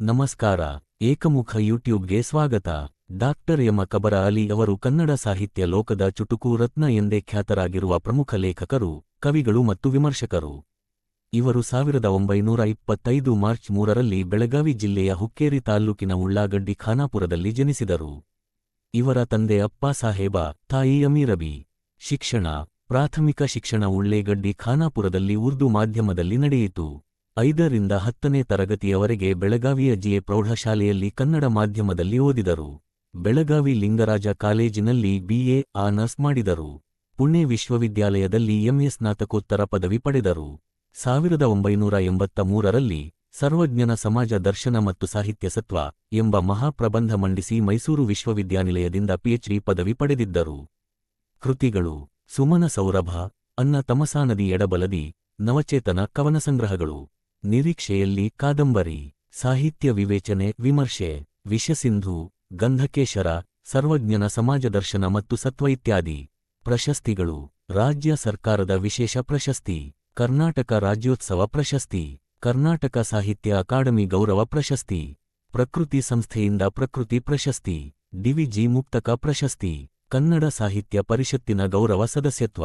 ನಮಸ್ಕಾರ, ಏಕಮುಖ ಯೂಟ್ಯೂಬ್ಗೆ ಸ್ವಾಗತ. Doctor M ಕಬರ Ali ಅವರು ಕನ್ನಡ ಸಾಹಿತ್ಯ ಲೋಕದ ಚುಟುಕು ರತ್ನ ಎಂದೇ ಖ್ಯಾತರಾಗಿರುವ ಪ್ರಮುಖ ಲೇಖಕರು, ಕವಿಗಳು ಮತ್ತು ವಿಮರ್ಶಕರು. ಇವರು ಸಾವಿರದ ಒಂಬೈನೂರ ಇಪ್ಪತ್ತೈದು ಮಾರ್ಚ್ ಮೂರರಲ್ಲಿ ಬೆಳಗಾವಿ ಜಿಲ್ಲೆಯ ಹುಕ್ಕೇರಿ ತಾಲ್ಲೂಕಿನ ಉಳ್ಳಾಗಡ್ಡಿ ಖಾನಾಪುರದಲ್ಲಿ ಜನಿಸಿದರು. ಇವರ ತಂದೆ ಅಪ್ಪಾ ಸಾಹೇಬ, ತಾಯಿ ಅಮೀರಬಿ. ಶಿಕ್ಷಣ, ಪ್ರಾಥಮಿಕ ಶಿಕ್ಷಣ ಉಳ್ಳೇಗಡ್ಡಿ ಖಾನಾಪುರದಲ್ಲಿ ಉರ್ದು ಮಾಧ್ಯಮದಲ್ಲಿ ನಡೆಯಿತು. ಐದರಿಂದ ಹತ್ತನೇ ತರಗತಿಯವರೆಗೆ ಬೆಳಗಾವಿಯ ಜಿಎ ಪ್ರೌಢಶಾಲೆಯಲ್ಲಿ ಕನ್ನಡ ಮಾಧ್ಯಮದಲ್ಲಿ ಓದಿದರು. ಬೆಳಗಾವಿ ಲಿಂಗರಾಜ ಕಾಲೇಜಿನಲ್ಲಿ ಬಿಎ ಆನರ್ಸ್ ಮಾಡಿದರು. ಪುಣೆ ವಿಶ್ವವಿದ್ಯಾಲಯದಲ್ಲಿ ಎಂಎ ಸ್ನಾತಕೋತ್ತರ ಪದವಿ ಪಡೆದರು. ಸಾವಿರದ ಒಂಬೈನೂರ ಎಂಬತ್ತ ಮೂರರಲ್ಲಿ ಸರ್ವಜ್ಞನ ಸಮಾಜ ದರ್ಶನ ಮತ್ತು ಸಾಹಿತ್ಯ ಸತ್ವ ಎಂಬ ಮಹಾಪ್ರಬಂಧ ಮಂಡಿಸಿ ಮೈಸೂರು ವಿಶ್ವವಿದ್ಯಾನಿಲಯದಿಂದ ಪಿಎಚ್ಡಿ ಪದವಿ ಪಡೆದಿದ್ದರು. ಕೃತಿಗಳು ಸುಮನ ಸೌರಭ, ಅನ್ನ ತಮಸಾನದಿ ಎಡಬಲದಿ, ನವಚೇತನ ಕವನ ಸಂಗ್ರಹಗಳು ನಿರೀಕ್ಷೆಯಲ್ಲಿ ಕಾದಂಬರಿ, ಸಾಹಿತ್ಯ ವಿವೇಚನೆ, ವಿಮರ್ಶೆ, ವಿಷಸಿಂಧು, ಗಂಧಕೇಶರ, ಸರ್ವಜ್ಞನ ಸಮಾಜದರ್ಶನ ಮತ್ತು ಸತ್ವ ಇತ್ಯಾದಿ. ಪ್ರಶಸ್ತಿಗಳು, ರಾಜ್ಯ ಸರ್ಕಾರದ ವಿಶೇಷ ಪ್ರಶಸ್ತಿ, ಕರ್ನಾಟಕ ರಾಜ್ಯೋತ್ಸವ ಪ್ರಶಸ್ತಿ, ಕರ್ನಾಟಕ ಸಾಹಿತ್ಯ ಅಕಾಡೆಮಿ ಗೌರವ ಪ್ರಶಸ್ತಿ, ಪ್ರಕೃತಿ ಸಂಸ್ಥೆಯಿಂದ ಪ್ರಕೃತಿ ಪ್ರಶಸ್ತಿ ಡಿವಿಜಿ ಮುಕ್ತಕ ಪ್ರಶಸ್ತಿ, ಕನ್ನಡ ಸಾಹಿತ್ಯ ಪರಿಷತ್ತಿನ ಗೌರವ ಸದಸ್ಯತ್ವ.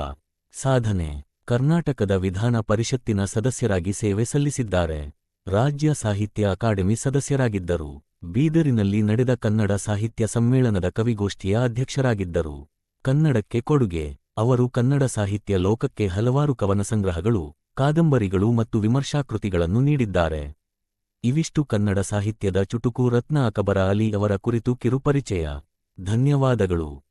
ಸಾಧನೆ. ಕರ್ನಾಟಕದ ವಿಧಾನ ಪರಿಷತ್ತಿನ ಸದಸ್ಯರಾಗಿ ಸೇವೆ ಸಲ್ಲಿಸಿದ್ದಾರೆ. ರಾಜ್ಯ ಸಾಹಿತ್ಯ ಅಕಾಡೆಮಿ ಸದಸ್ಯರಾಗಿದ್ದರು. ಬೀದರಿನಲ್ಲಿ ನಡೆದ ಕನ್ನಡ ಸಾಹಿತ್ಯ ಸಮ್ಮೇಳನದ ಕವಿಗೋಷ್ಠಿಯ ಅಧ್ಯಕ್ಷರಾಗಿದ್ದರು. ಕನ್ನಡಕ್ಕೆ ಕೊಡುಗೆ, ಅವರು ಕನ್ನಡ ಸಾಹಿತ್ಯ ಲೋಕಕ್ಕೆ ಹಲವಾರು ಕವನ ಸಂಗ್ರಹಗಳು ಕಾದಂಬರಿಗಳು ಮತ್ತು ವಿಮರ್ಶಾಕೃತಿಗಳನ್ನು ನೀಡಿದ್ದಾರೆ. ಇವಿಷ್ಟು ಕನ್ನಡ ಸಾಹಿತ್ಯದ ಚುಟುಕು ರತ್ನ ಅಕಬರ ಅಲಿ ಅವರ ಕುರಿತು ಕಿರುಪರಿಚಯ. ಧನ್ಯವಾದಗಳು.